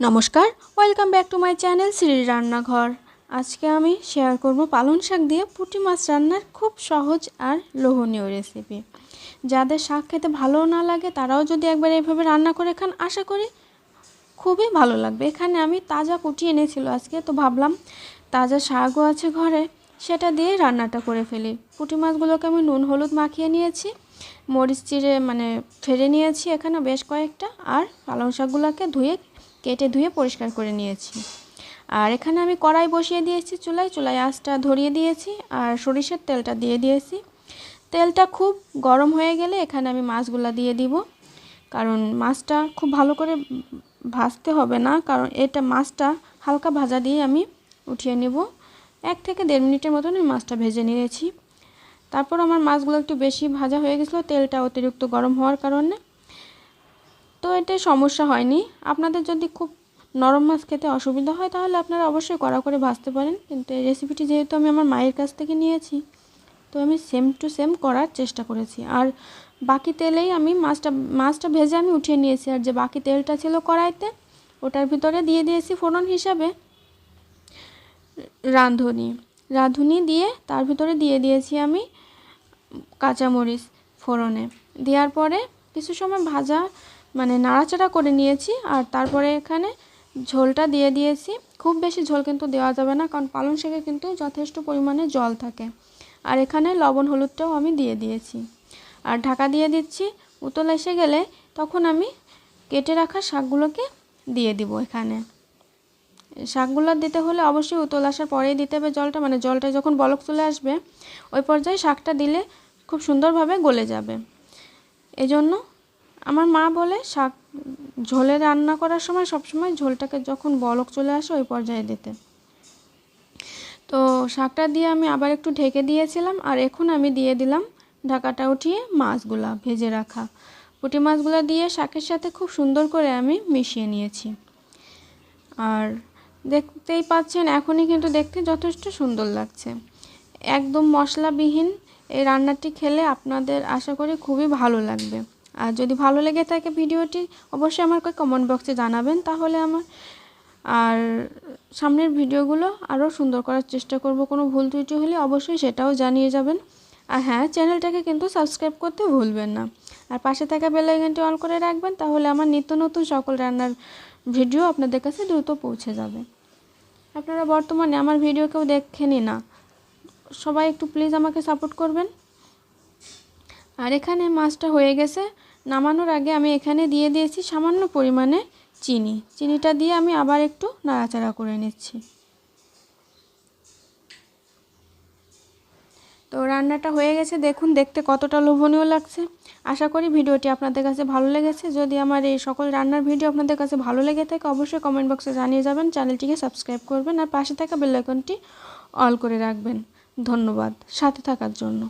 নমস্কার, welcome back to my channel Shri রান্নাঘর। আজকে আমি শেয়ার করব পালং শাক দিয়ে পুঁটি মাছ রান্নার খুব সহজ আর লোভনীয় রেসিপি যাদের শাক খেতে ভালো না লাগে, তারাও যদি একবার এইভাবে রান্না করে খান, আশা করি খুবই ভালো লাগবে। এখানে আমি তাজা পুঁটি এনেছিল আজকে, তো ভাবলাম তাজা শাকও আছে ঘরে, সেটা দিয়ে রান্নাটা করে ফেলি। পুঁটি মাছগুলোকে আমি নুন, হলুদ মাখিয়ে নিয়েছি, মরিচ চিড়ে মানে ফেলে নিয়েছি এখানে বেশ কয়েকটা, আর পালং শাকগুলোকে ধুয়ে কেটে ধুয়ে পরিষ্কার করে নিয়েছি। আর এখানে আমি কড়াই বসিয়ে দিয়েছি চুলায়। চুলায় আঁচটা ধরিয়ে দিয়েছি আর সরিষার তেলটা দিয়ে দিয়েছি। তেলটা খুব গরম হয়ে গেলে এখানে আমি মাছগুলো দিয়ে দিব। কারণ মাছটা খুব ভালো করে ভাজতে হবে না, কারণ এটা মাছটা হালকা ভাজা দিয়ে আমি উঠিয়ে নেব। এক থেকে দেড় মিনিটের মতন আমি মাছটা ভেজে নিয়েছি। তারপর আমার মাছগুলো একটু বেশি ভাজা হয়ে গেছিল, তেলটা অতিরিক্ত গরম হওয়ার কারণে তো এতে সমস্যা হয়নি। আপনাদের যদি খুব নরম মাছ খেতে অসুবিধা হয়, তাহলে আপনারা অবশ্যই কড়া করে ভাজতে পারেন। কিন্তু এই রেসিপিটি যেহেতু আমি আমার মায়ের কাছ থেকে নিয়েছি, তো আমি সেম টু সেম করার চেষ্টা করেছি। আর বাকি তেলেই আমি মাছটা মাছটা ভেজে আমি উঠিয়ে নিয়েছি। আর যে বাকি তেলটা ছিল কড়াইতে, ওটার ভিতরে দিয়ে দিয়েছি ফোড়ন হিসাবে রাঁধুনি। রাঁধুনি দিয়ে তার ভিতরে দিয়ে দিয়েছি আমি কাঁচামরিচ ফোড়নে। দেওয়ার পরে কিছু সময় ভাজা মানে নাড়াচাড়া করে নিয়েছি আর তারপরে এখানে ঝোলটা দিয়ে দিয়েছি। খুব বেশি ঝোল কিন্তু দেওয়া যাবে না কারণ পালং শাকে কিন্তু যথেষ্ট পরিমাণে জল থাকে। আর এখানে লবণ হলুদটাও আমি দিয়ে দিয়েছি। আর ঢাকা দিয়ে দিচ্ছি। উতল এসে গেলে তখন আমি কেটে রাখা শাকগুলোকে দিয়ে দিব এখানে। শাকগুলো দিতে হলে অবশ্যই উতল আসার পরেই দিতে হবে জলটা। মানে জলটা যখন বলক চলে আসবে, ওই পর্যায়ে শাকটা দিলে খুব সুন্দরভাবে গলে যাবে। এজন্য আমার মা বলে, শাক, ঝোলে রান্না করার সময় সবসময় ঝোলটাকে যখন বলক চলে আসে ওই পর্যায়ে দিতে। তো শাকটা দিয়ে আমি আবার একটু ঢেকে দিয়েছিলাম আর এখন আমি দিয়ে দিলাম ঢাকাটা উঠিয়ে মাছগুলা ভেজে রাখা। পুঁটি মাছগুলো দিয়ে শাকের সাথে খুব সুন্দর করে আমি মিশিয়ে নিয়েছি। আর দেখতেই পাচ্ছেন, এখনই কিন্তু দেখতে যথেষ্ট সুন্দর লাগছে। একদম মশলাবিহীন এই রান্নাটি খেলে আপনাদের আশা করি খুবই ভালো লাগবে। আর যদি ভালো লেগে থাকে ভিডিওটি, অবশ্যই আমাকে কমেন্ট বক্সে জানাবেন, তাহলে আমার আর সামনের ভিডিওগুলো আরও সুন্দর করার চেষ্টা করব। কোনো ভুল ত্রুটি হলে অবশ্যই সেটাও জানিয়ে যাবেন। আর হ্যাঁ চ্যানেলটাকে কিন্তু সাবস্ক্রাইব করতে ভুলবেন না। আর পাশে থাকা বেলাইকনটি অন করে রাখবেন, তাহলে আমার নিত্য নতুন সকল রান্নার ভিডিও আপনাদের কাছে দ্রুত পৌঁছে যাবে। আপনারা বর্তমানে আমার ভিডিও কেউ দেখেনি না। সবাই একটু প্লিজ আমাকে সাপোর্ট করবেন। আর এখানে মাছটা হয়ে গেছে। নামানোর আগে আমি এখানে দিয়ে দিয়েছি সামান্য পরিমাণে চিনি। চিনিটা দিয়ে আমি আবার একটু নাড়াচাড়া করে নিচ্ছি। তো রান্নাটা হয়ে গেছে। দেখুন, দেখতে কতটা লোভনীয় লাগছে। আশা করি ভিডিওটি আপনাদের কাছে ভালো লেগেছে। যদি আমার এই সকল রান্নার ভিডিও আপনাদের কাছে ভালো লেগে থাকে, অবশ্যই কমেন্ট বক্সে জানিয়ে যাবেন, চ্যানেলটিকে সাবস্ক্রাইব করবেন, আর পাশে থাকা বেলাইকনটি অল করে রাখবেন। ধন্যবাদ। সাথে থাকার জন্য।